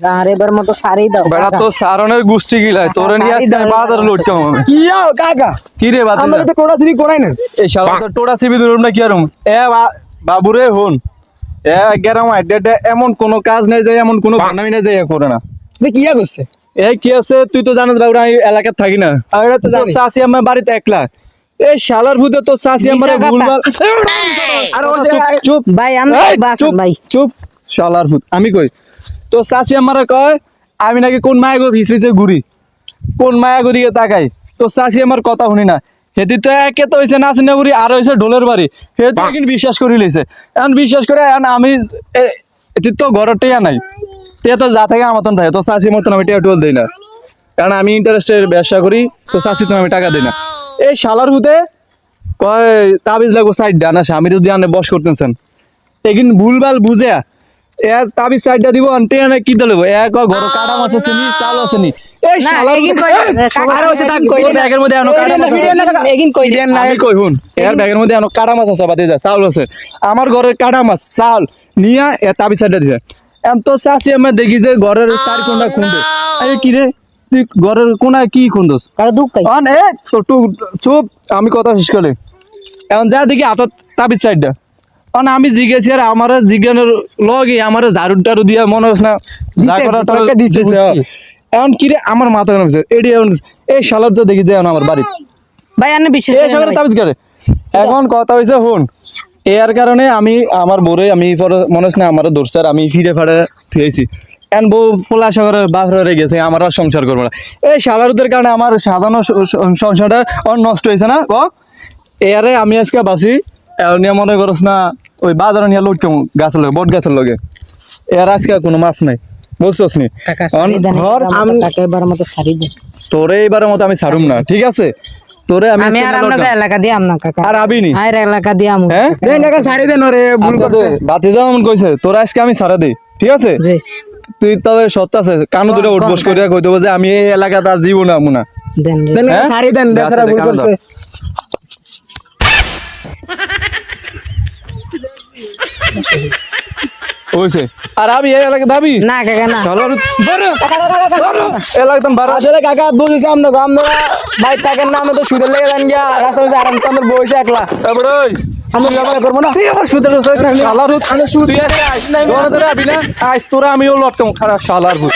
আর মতো সারি দাও বেড়া তো সারনের গোষ্ঠী গিলাই তোরে নিয়ে আজকে আমি বাজারে লোট কি যাও কাকা। কি রে বাদ আমরা তো কোড়া সিরি কোড়াই না এই শালা তো টোড়া সিবি ধরুন না কি আরম এ বা- বাবুরে হন। এ গেরাম আইডে এমন কোনো কাজ নাই যে এমন কোনো বানামি নাই যে এ করে না। তো কি করছে? কি আছে? তুই তো জানিস বাবুরা আমি এলাকায় থাকি না। আর তো তো আমার বাড়িতে একলা। এই শালার ভূতে তো চাষি আমার ভুলভাল আর চুপ, ভাই আমি চুপ ভাই। চুপ। শালার ভূত। আমি কই? তো চাষি আমার কয় আমি নাকি কোন মায়া গো ভিসরিছে ঘুরি কোন মায়া গো দিকে তাকাই? তো চাষি আমার কথা শুনি না। হেতি তো একে তো হয়েছে নাচনে বুড়ি আর হয়েছে ঢোলের বাড়ি হে তো একদিন বিশ্বাস করি লইছে এখন বিশ্বাস করে এখন আমি এটি তো ঘরের টেয়া নাই। টেয়া তো যা থাকে আমার তো থাকে তো চাষি মতন আমি টেয়া টুয়েল দিই না। কারণ আমি ইন্টারেস্টের ব্যবসা করি তো চাষি তো আমি টাকা দিই না। এই শালার হুতে কয় তাবিজ লাগো সাইড ডানা স্বামী যদি আনে বস করতেছেন এগিন ভুলভাল বুঝে সাইডটা দিব কি এ ঘর কাটা মাছ আছে নি চাল আছে নি। এই না শালার এগিন কই আর হইছে তাকে কই ব্যাগের মধ্যে আনো কাটা মাছ আছে। এগিন কই ভিডিও না কই হুন এর ব্যাগের মধ্যে আনো কাটা মাছ আছে বাদে যা চাউল আছে। আমার ঘরের কাটা মাছ চাউল নিয়া এ তাবিজ সাইডটা দিছে এম তো চাচি আমি দেখি যে ঘরের চার কোনটা খুঁজে আরে কি রে? তুই ঘরের কোনায় কি দুঃখ অন এ ছোট্টু চুপ আমি কথা শেষ করে। এখন যা দেখি হাতত তাবিজ সাইডটা। অন আমি জিজ্ঞেছি আর আমার জিজ্ঞানের লগে আমার ঝাড়ু টাড়ু দিয়া মনে হচ্ছে না। এখন কি রে আমার মাথা কেন হচ্ছে এডি এখন এই শালার তো দেখি যে এখন আমার বাড়ি ভাই আনে এই শালার তাবিজ করে। এখন কথা হয়েছে হন এর কারণে আমি আমার বোরে আমি পরে মনে হচ্ছে না আমার ধরছে আর আমি ফিরে ফাড়ে থুয়েছি এখন বউ ফোলা সাগরের বাঘরে গেছে আমার আর সংসার করব না। এই শালারুদের কারণে আমার সাজানো স- স- সংসারটা অন নষ্ট হয়েছে না ক? এরে আমি আজকে বাসি এর নিয়ে মনে করস না ওই বাজারে নিয়ে লোট কেমন গাছের লগে বট গাছের লগে? এর আজকে কোনো মাফ নাই। বুঝছস নি? কাকা ঘর মতো, এবার মতো সারি দেন। তোরে মতো আমি ছাড়ুম না ঠিক আছে? তোরে আমি আমি আর এলাকা দিয়াম না কাকা। আর আবিনি? আর এলাকা দিয়াম। হ্যাঁ? দেন টাকা সারি দেন ওরে ভুল আচ্ছা করছে। দে, বাতিজা এমন কইছে তোরা আজকে আমি সারা দিই ঠিক আছে? জি। তুই তবে সত্য আছে কানু দুটো উঠবোস করিয়া কই দেবো যে আমি এই এলাকাতে আর জীবন আমু না। দেন দেন। দেন হ্যাঁ? সারি দেন বেচারা আচ্ছা, ভুল করছে। আর আমি এই এলাকা দাবি? না কাকা না। চলো এলাকাতে বারো। আসলে কাকা বুঝেছি আমরা আমরা বাইক থাকেন না আমরা তো সুদের লেগে যান গিয়া। রাস্তা মধ্যে আরাম তো আমরা বসে একলা। তারপরে ওই। আমরা ব্যবহার করব না? তুই আমার সুদের শালার তুই আজকে আইস নাই ঘরে ধরে আবি না? আইস তোরা আমিও লটকাম। খারাপ। শালার ভূত।